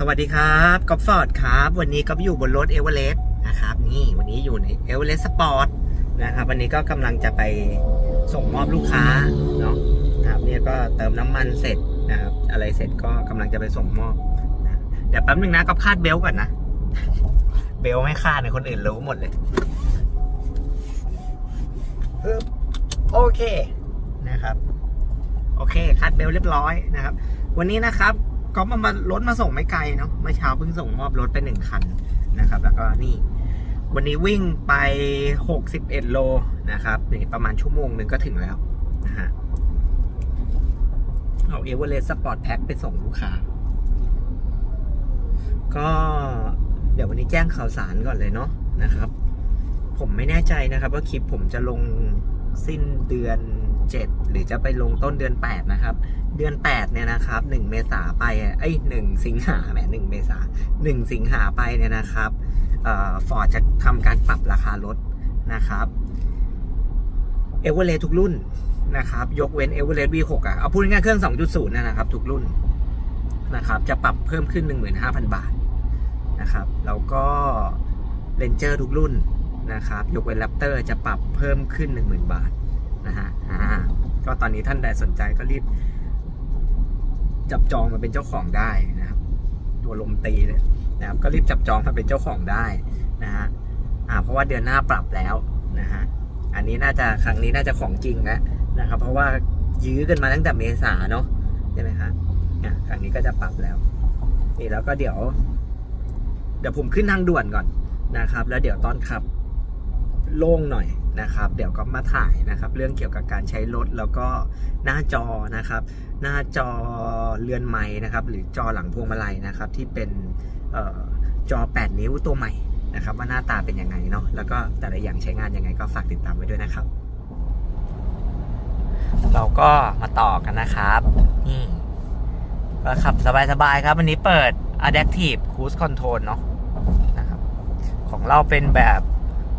สวัสดีครับกอล์ฟฟอร์ดครับ วันนี้ก็อยู่บนรถเอเวอเรสต์นะครับ นี่วันนี้อยู่ในเอเวอเรสต์สปอร์ตนะครับ วันนี้ก็กำลังจะไปส่งมอบลูกค้าเนาะครับเนี่ยก็เติมน้ำมันเสร็จนะครับอะไรเสร็จก็กำลังจะไปส่งมอบนะเดี๋ยวแป๊บนึงนะก็คาดเบลต์ก่อนนะ เบลต์ไม่คาดเนี่ยคนอื่นรู้หมดเลยโอเคนะครับ โอเคคาดเบลต์เรียบร้อยนะครับ วันนี้นะครับ ก็มามารถมาส่งไม่ไกลเนาะเมื่อเช้าเพิ่งส่งมอบรถไปหนึ่งคันนะครับ แล้วก็นี่ วันนี้วิ่งไป 61 โลนะครับนี่ประมาณชั่วโมงหนึ่งก็ถึงแล้วนะฮะเอาเอเวอเรสต์สปอร์ตแพ็คไปส่งลูกค้า ก็เดี๋ยววันนี้แจ้งข่าวสารก่อนเลยเนาะนะครับ ผมไม่แน่ใจนะครับ ว่าคลิปผมจะลงสิ้นเดือน 7 หรือจะไปลงต้นเดือน 8 นะครับ เดือน 8 เนี่ยนะครับ 1 เมษาไปไอ้ย1สิงหาแหม1เมษา1สิงหาไปเนี่ยนะครับฟอร์ดจะทำการปรับราคารถนะครับเอเวอเรสทุกรุ่นนะครับ ยกเว้นเอเวอเรส V6 อะเอาพูดง่ายเครื่อง 2.0นะนะครับ ทุกรุ่นนะครับจะปรับเพิ่มขึ้น 15,000 บาทนะครับ แล้วก็เ a นเจอร์ทุกรุ่นนะครับ ยกเว้นแรปเตอร์จะปรับเพิ่มขึ้น 10,000 บาท นะฮะอ่าก็ตอนนี้ท่านใดสนใจก็รีบ จับจองมาเป็นเจ้าของได้นะครับตัวลมตีเลยนะครับ ก็รีบจับจองมาเป็นเจ้าของได้นะฮะอ่า เพราะว่าเดือนหน้าปรับแล้วนะฮะอันนี้น่าจะครั้งนี้น่าจะของจริงแล้วนะครับ เพราะว่ายื้อกันมาตั้งแต่เมษาเนาะใช่ไหมครับอะครั้งนี้ก็จะปรับแล้วนี่แล้วก็เดี๋ยว เดี๋ยวผมขึ้นทางด่วนก่อนนะครับ แล้วเดี๋ยวตอนขับ โล่งหน่อยนะครับ เดี๋ยวก็มาถ่ายนะครับ เรื่องเกี่ยวกับการใช้รถแล้วก็หน้าจอนะครับ หน้าจอเรือนไม้นะครับ หรือจอหลังพวงมาลัยนะครับ ที่เป็นออจอ 8 นิ้วตัวใหม่นะครับ ว่าหน้าตาเป็นยังไงเนาะแล้วก็แต่ละอย่างใช้งานยังไงก็ฝากติดตามไว้ด้วยนะครับ เราก็มาต่อกันนะครับนี่ก็ขับสบายๆครับ วันนี้เปิด Adaptive Cruise Control เนาะนะครับของเราเป็นแบบ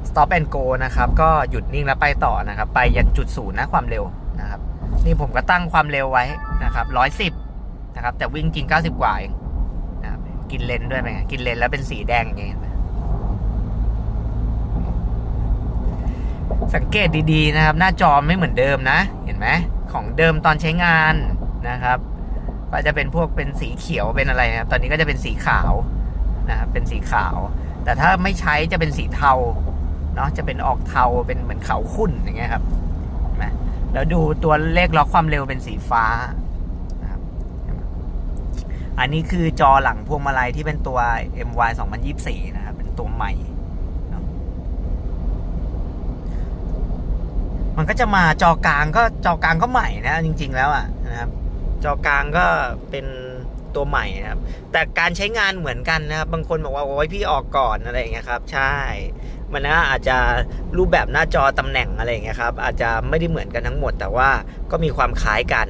Stop and Go นะครับ ก็หยุดนิ่งแล้วไปต่อนะครับ ไปยันจุดศูนย์นะความเร็วนะครับ นี่ผมก็ตั้งความเร็วไว้นะครับร้อยสิบนะครับ แต่วิ่งจริงเก้าสิบกว่าเองนะครับกินเลนด้วยไหมกินเลนแล้วเป็นสีแดงอย่างเงี้ยสังเกตดีๆนะครับ หน้าจอไม่เหมือนเดิมนะ เห็นไหมของเดิมตอนใช้งานนะครับ ก็จะเป็นพวกเป็นสีเขียวเป็นอะไรนะครับ ตอนนี้ก็จะเป็นสีขาวนะครับเป็นสีขาว แต่ถ้าไม่ใช้จะเป็นสีเทา เนาะจะเป็นออกเทาเป็นเหมือนเขาขุ่นอย่างเงี้ยครับนไหมแล้วดูตัวเลขล็อกความเร็วเป็นสีฟ้านะครับอันนี้คือจอหลังพวงมาลัยที่เป็นตัว MY 2024 นะครับ เป็นตัวใหม่เนอะมันก็จะมาจอกลางก็จอกลางก็ใหม่นะ จริง ๆ แล้วอะนะครับ จอกลางก็เป็นตัวใหม่นะครับ แต่การใช้งานเหมือนกันนะครับ บางคนบอกว่า โอ้ยพี่ออกก่อนอะไรอย่างเงี้ยครับ ใช่ มันนะอาจจะรูปแบบหน้าจอตำแหน่งอะไรอย่างเงี้ยครับอาจจะไม่ได้เหมือนกันทั้งหมด แต่ว่าก็มีความคล้ายกัน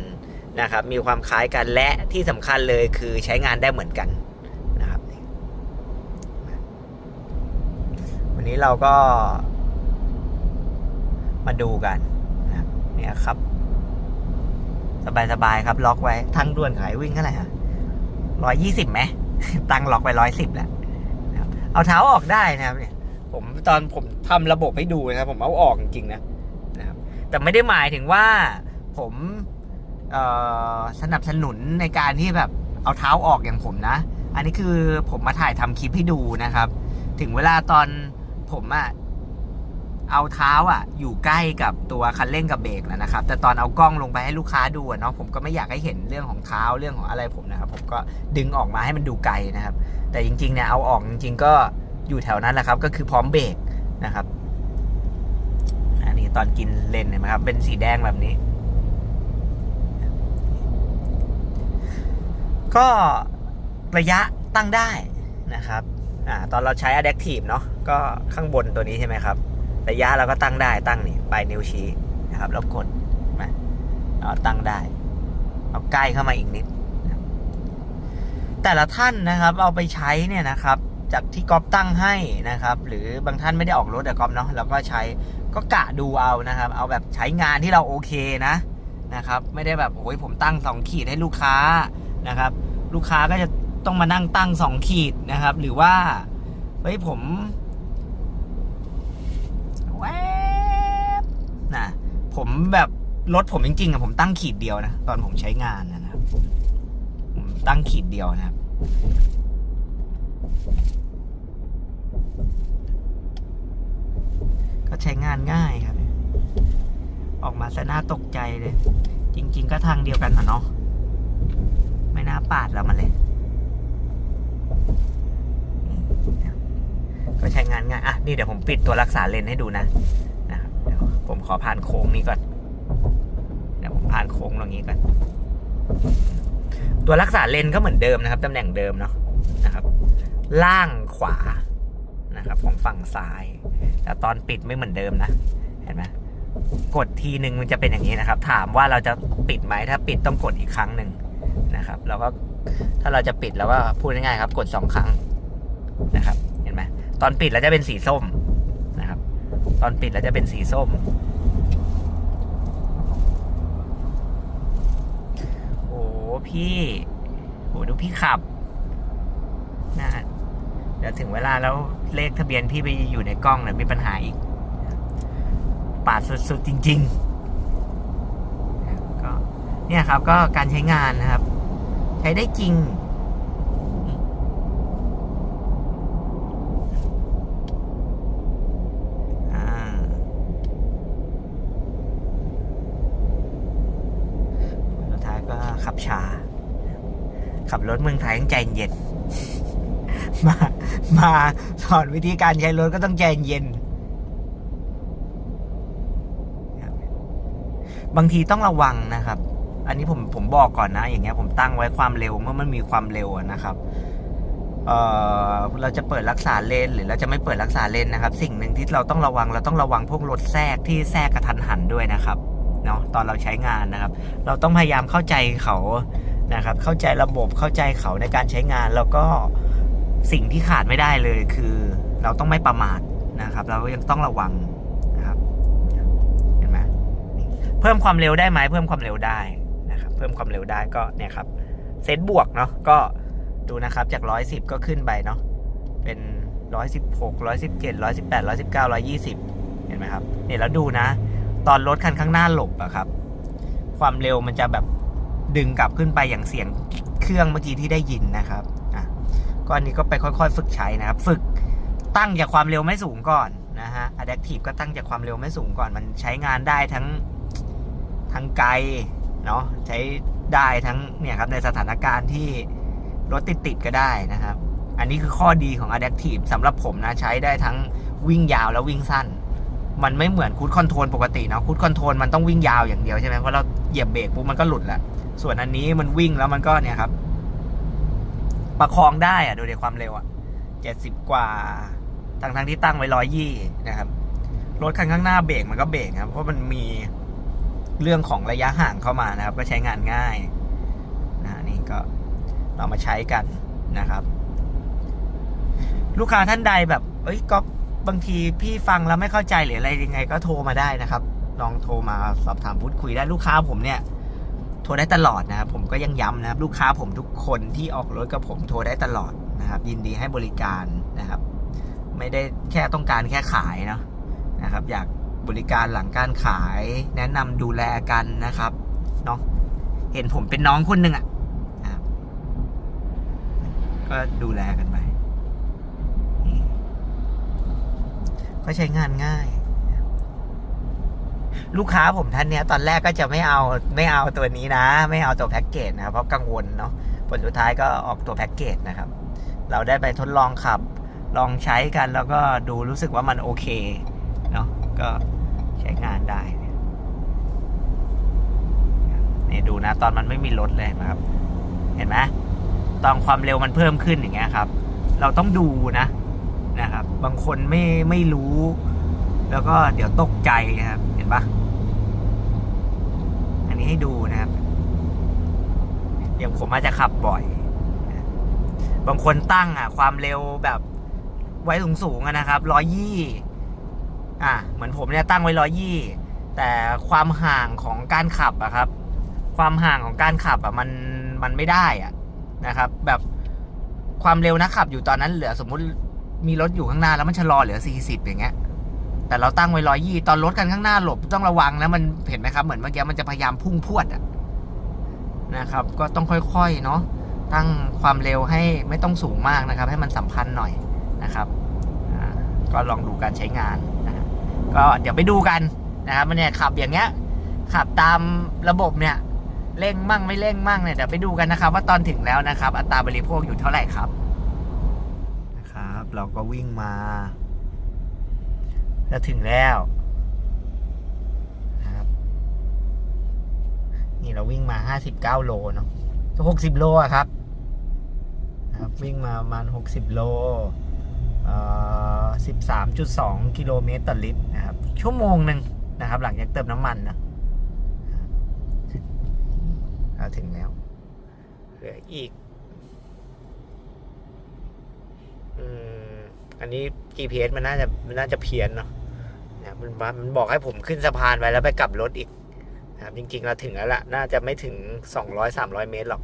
นะครับมีความคล้ายกันและที่สำคัญเลยคือใช้งานได้เหมือนกันนะครับวันนี้เราก็มาดูกันนะเนี่ยครับ สบายๆครับ ล็อกไว้ทั้งด่วนขายวิ่งเท่าไหร่ฮะร้อยยี่สิบไหมตั้งล็อกไปร้อยสิบแหละนะครับเอาเท้าออกได้นะครับเนี่ย ผมตอนผมทำระบบให้ดูนะครับผมเอาออกจริงๆนะนะครับแต่ไม่ได้หมายถึงว่าผมสนับสนุนในการที่แบบเอาเท้าออกอย่างผมนะ อันนี้คือผมมาถ่ายทำคลิปให้ดูนะครับ ถึงเวลาตอนผมอะเอาเท้าอะอยู่ใกล้กับตัวคันเร่งกับเบรกแล้วนะครับ แต่ตอนเอากล้องลงไปให้ลูกค้าดูเนาะผมก็ไม่อยากให้เห็นเรื่องของเท้าเรื่องของอะไรผมนะครับ ผมก็ดึงออกมาให้มันดูไกลนะครับ แต่จริงๆเนี่ยเอาออกจริงๆก็ อยู่แถวนั้นแหละครับ ก็คือพร้อมเบรกนะครับ อันนี้ตอนกินเลนเห็นไหมครับ เป็นสีแดงแบบนี้ ก็ระยะตั้งได้นะครับอ่าตอนเราใช้ Adaptive เนาะก็ข้างบนตัวนี้ใช่ไหมครับ ระยะเราก็ตั้งได้ตั้งนี่ปลายนิ้วชี้นะครับแล้วกดมาเราตั้งได้เอาใกล้เข้ามาอีกนิด แต่ละท่านนะครับ เอาไปใช้เนี่ยนะครับ จากที่ก๊อฟตั้งให้นะครับ หรือบางท่านไม่ได้ออกรถแต่ก๊อฟเนาะเราก็ใช้ก็กะดูเอานะครับ เอาแบบใช้งานที่เราโอเคนะนะครับ ไม่ได้แบบโอ้ยผมตั้งสองขีดให้ลูกค้านะครับ ลูกค้าก็จะต้องมานั่งตั้งสองขีดนะครับ หรือว่าเฮ้ยผมแวบนะผมแบบรถผมจริงๆอะผมตั้งขีดเดียวนะ ตอนผมใช้งานนะครับ ตั้งขีดเดียวนะครับ ใช้งานง่ายครับ ออกมาซะน่าตกใจเลย จริง ๆ ก็ทางเดียวกันอะเนาะไม่น่าปาดเรามาเลยก็ใช้งานง่าย อะ นี่เดี๋ยวผมปิดตัวรักษาเลนให้ดูนะนะครับเดี๋ยวผมขอผ่านโค้งนี้ก่อน เดี๋ยวผมผ่านโค้งตรงนี้ก่อน ตัวรักษาเลนก็เหมือนเดิมนะครับ ตำแหน่งเดิมเนาะ นะครับ ล่างขวา นะครับของฝั่งซ้าย แต่ตอนปิดไม่เหมือนเดิมนะ เห็นไหมกดทีหนึ่งมันจะเป็นอย่างนี้นะครับ ถามว่าเราจะปิดไหมถ้าปิดต้องกดอีกครั้งหนึ่งนะครับแล้วก็ถ้าเราจะปิดแล้วก็พูดง่ายๆครับ กดสองครั้งนะครับ เห็นไหมตอนปิดแล้วจะเป็นสีส้มนะครับ ตอนปิดแล้วจะเป็นสีส้มโอ้พี่โอ้ดูพี่ขับ เดี๋ยวถึงเวลาแล้วเลขทะเบียนพี่ไปอยู่ในกล้องเนี่ยมีปัญหาอีก ปาดสุดๆจริง ๆ ก็เนี่ยครับก็การใช้งานนะครับ ใช้ได้จริงอ่าผลสุดท้ายก็ขับชา ขับรถเมืองไทยต้องใจเย็นมาก มาสอนวิธีการใช้รถก็ต้องใจเย็น บางทีต้องระวังนะครับ อันนี้ผมผมบอกก่อนนะ อย่างเงี้ยผมตั้งไว้ความเร็วเมื่อมันมีความเร็วนะครับเอ่อเราจะเปิดรักษาเลนหรือเราจะไม่เปิดรักษาเลนนะครับ สิ่งหนึ่งที่เราต้องระวังเราต้องระวังพวกรถแทรกที่แทรกกระทันหันด้วยนะครับเนาะตอนเราใช้งานนะครับ เราต้องพยายามเข้าใจเขานะครับ เข้าใจระบบเข้าใจเขาในการใช้งานแล้วก็ สิ่งที่ขาดไม่ได้เลยคือ เราต้องไม่ประมาทนะครับ เรายังต้องระวังนะครับเห็นไหมเพิ่มความเร็วได้ไหมเพิ่มความเร็วได้นะครับ เพิ่มความเร็วได้ก็เนี่ยครับเซตบวกเนาะก็ดูนะครับจาก 110 ก็ขึ้นไปเนาะเป็น 116 117 118 119 120 เห็นไหมครับเนี่ยแล้วดูนะ ตอนรถคันข้างหน้าหลบอะครับ ความเร็วมันจะแบบดึงกลับขึ้นไปอย่างเสียงเครื่องเมื่อกี้ที่ได้ยินนะครับ ก็อันนี้ก็ไปค่อยๆ ฝึกใช้นะครับ ฝึกตั้งจากความเร็วไม่สูงก่อนนะฮะ Adaptive ก็ตั้งจากความเร็วไม่สูงก่อน มันใช้งานได้ทั้งทั้งไกลเนาะใช้ได้ทั้งเนี่ยครับในสถานการณ์ที่รถติดๆก็ได้นะครับ อันนี้คือข้อดีของ Adaptive สำหรับผมนะใช้ได้ทั้งวิ่งยาวและวิ่งสั้น มันไม่เหมือนคูดคอนโทรลปกติเนาะคูดคอนโทรลมันต้องวิ่งยาวอย่างเดียวใช่ไหมเพราะเราเหยียบเบรกปุ๊บมันก็หลุดแหละส่วนอันนี้มันวิ่งแล้วมันก็เนี่ยครับ ประคองได้อะโดยในความเร็วอะเจ็ดสิบกว่าทั้งทั้งที่ตั้งไว้ร้อยยี่นะครับ รถคันข้างหน้าเบรกมันก็เบรกครับ เพราะมันมีเรื่องของระยะห่างเข้ามานะครับ ก็ใช้งานง่ายนะนี่ก็เรามาใช้กันนะครับ ลูกค้าท่านใดแบบ เอ้ยก็บางทีพี่ฟังแล้วไม่เข้าใจหรืออะไรยังไง ก็โทรมาได้นะครับ ลองโทรมาสอบถามพูดคุยได้ลูกค้าผมเนี่ย ทรได้ตลอดนะครับผมก็ยังย้ำนะครับลูกค้าผมทุกคนที่ออกรถกับผมโทรได้ตลอดนะครับยินดีให้บริการนะครับ ไม่ได้แค่ต้องการแค่ขายเนาะนะครับ อยากบริการหลังการขายแนะนำดูแลกันนะครับเนาะเห็นผมเป็นน้องคนหนึ่งอะนะก็ดูแลกันไปก็ใช้งานง่าย ลูกค้าผมท่านเนี้ยตอนแรกก็จะไม่เอาไม่เอาตัวนี้นะ ไม่เอาตัวแพ็กเกจนะครับเพราะกังวลเนาะผลสุดท้ายก็ออกตัวแพ็กเกจนะครับ เราได้ไปทดลองขับ ลองใช้กันแล้วก็ดูรู้สึกว่ามันโอเคเนาะก็ใช้งานได้เนี่ยนี่ดูนะตอนมันไม่มีรถเลยนะครับ เห็นไหมตอนความเร็วมันเพิ่มขึ้นอย่างเงี้ยครับ เราต้องดูนะนะครับ บางคนไม่ไม่รู้ แล้วก็เดี๋ยวตกใจนะครับ เห็นปะอันนี้ให้ดูนะครับอย่างผมอาจจะขับบ่อย บางคนตั้งอะ ความเร็วแบบไว้สูงสูงนะครับร้อยยี่อะ เหมือนผมเนี่ยตั้งไว้ร้อยยี่แต่ความห่างของการขับอะครับ ความห่างของการขับอะมันมันไม่ได้อะนะครับ แบบความเร็วนะขับอยู่ตอนนั้นเหลือสมมุติมีรถอยู่ข้างหน้าแล้วมันชะลอเหลือ40อย่างเงี้ย แต่เราตั้งไว้ร้อยยี่ตอนรถกันข้างหน้าหลบต้องระวังแล้วมันเห็นไหมครับ เหมือนเมื่อกี้มันจะพยายามพุ่งพวดอะนะครับ ก็ต้องค่อยๆเนาะตั้งความเร็วให้ไม่ต้องสูงมากนะครับ ให้มันสัมพันธ์หน่อยนะครับก็ลองดูการใช้งานนะก็เดี๋ยวไปดูกันนะครับมันเนี่ยขับอย่างเงี้ยขับตามระบบเนี่ยเร่งมั่งไม่เร่งมั่งเนี่ยเดี๋ยวไปดูกันนะครับ ว่าตอนถึงแล้วนะครับ อัตราบริโภคอยู่เท่าไหร่ครับนะครับ เราก็วิ่งมา จะถึงแล้วนะครับ นี่เราวิ่งมาห้าสิบเก้าโลเนาะหกสิบโลอะครับนะครับ วิ่งมาประมาณหกสิบโลสิบสามจุดสองกิโลเมตรต่อลิตรนะครับ ชั่วโมงหนึ่งนะครับ หลังจากเติมน้ำมันนะเราถึงแล้วเหลืออีกอืมอันนี้ GPS มันน่าจะมันน่าจะเพี้ยนเนาะ นะมันบอกมันบอกให้ผมขึ้นสะพานไปแล้วไปกลับรถอีกนะครับจริงๆเราถึงแล้วล่ะน่าจะไม่ถึง 200-300 เมตรหรอก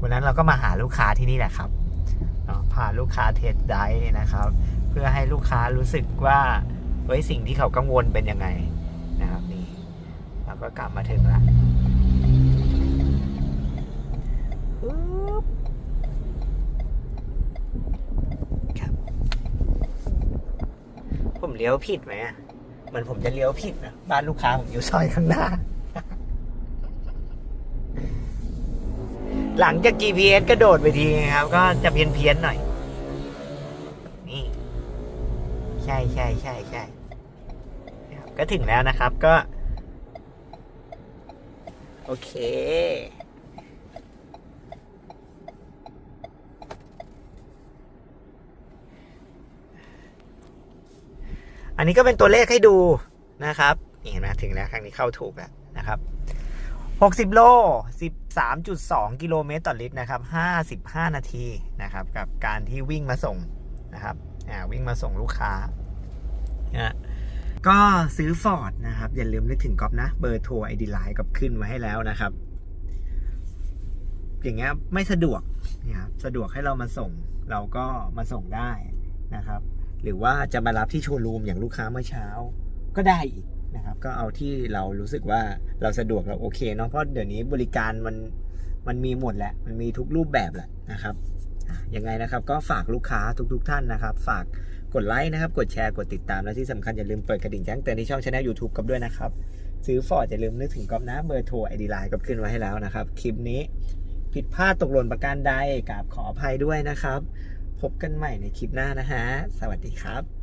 วันนั้นเราก็มาหาลูกค้าที่นี่แหละครับเนาะพาลูกค้าเทสไดฟ์นะครับ เพื่อให้ลูกค้ารู้สึกว่าเฮ้ยสิ่งที่เขากังวลเป็นยังไงนะครับนี่เราก็กลับมาถึงแล้วปึ๊บ ครับ ผมเลี้ยวผิดไหมเหมือนผมจะเลี้ยวผิดนะบ้านลูกค้าผมอยู่ซอยข้างหน้า หลังจาก GPS กระโดดไปทีครับ ก็จะเพี้ยนเพียนหน่อย นี่ ใช่ใช่ใช่ใช่ก็ถึงแล้วนะครับก็ โอเค อันนี้ก็เป็นตัวเลขให้ดูนะครับนี่เห็นไหมถึงแล้วครั้งนี้เข้าถูกแล้วนะครับ60 โล 13.2 กิโลเมตรต่อลิตรนะครับ 55 นาทีนะครับ กับการที่วิ่งมาส่งนะครับอ่าวิ่งมาส่งลูกค้านะก็ซื้อฟอร์ดนะครับ อย่าลืมนึกถึงกอฟนะ เบอร์โทรไอดีไลน์กับขึ้นมาให้แล้วนะครับ อย่างเงี้ยไม่สะดวกนะครับสะดวกให้เรามาส่ง เราก็มาส่งได้นะครับ หรือว่าจะมารับที่โชว์รูมอย่างลูกค้าเมื่อเช้าก็ได้อีกนะครับก็เอาที่เรารู้สึกว่าเราสะดวกเราโอเคเนาะเพราะเดี๋ยวนี้บริการมันมันมีหมดแหละมันมีทุกรูปแบบแหละนะครับยังไงนะครับก็ฝากลูกค้าทุกๆท่านนะครับ ฝากกดไลค์นะครับ กดแชร์กดติดตามและที่สำคัญอย่าลืมเปิดกระดิ่งแจ้งเตือนที่ช่องช anel YouTube กับด้วยนะครับ ซื้อฟอร์ดอย่าลืมนึกถึงก๊อฟนะเบอร์โทรไอดีไลน์ก็ขึ้นไว้ให้แล้วนะครับ คลิปนี้ผิดพลาดตกหล่นประการใดกราบขออภัยด้วยนะครับ พบกันใหม่ในคลิปหน้านะฮะ สวัสดีครับ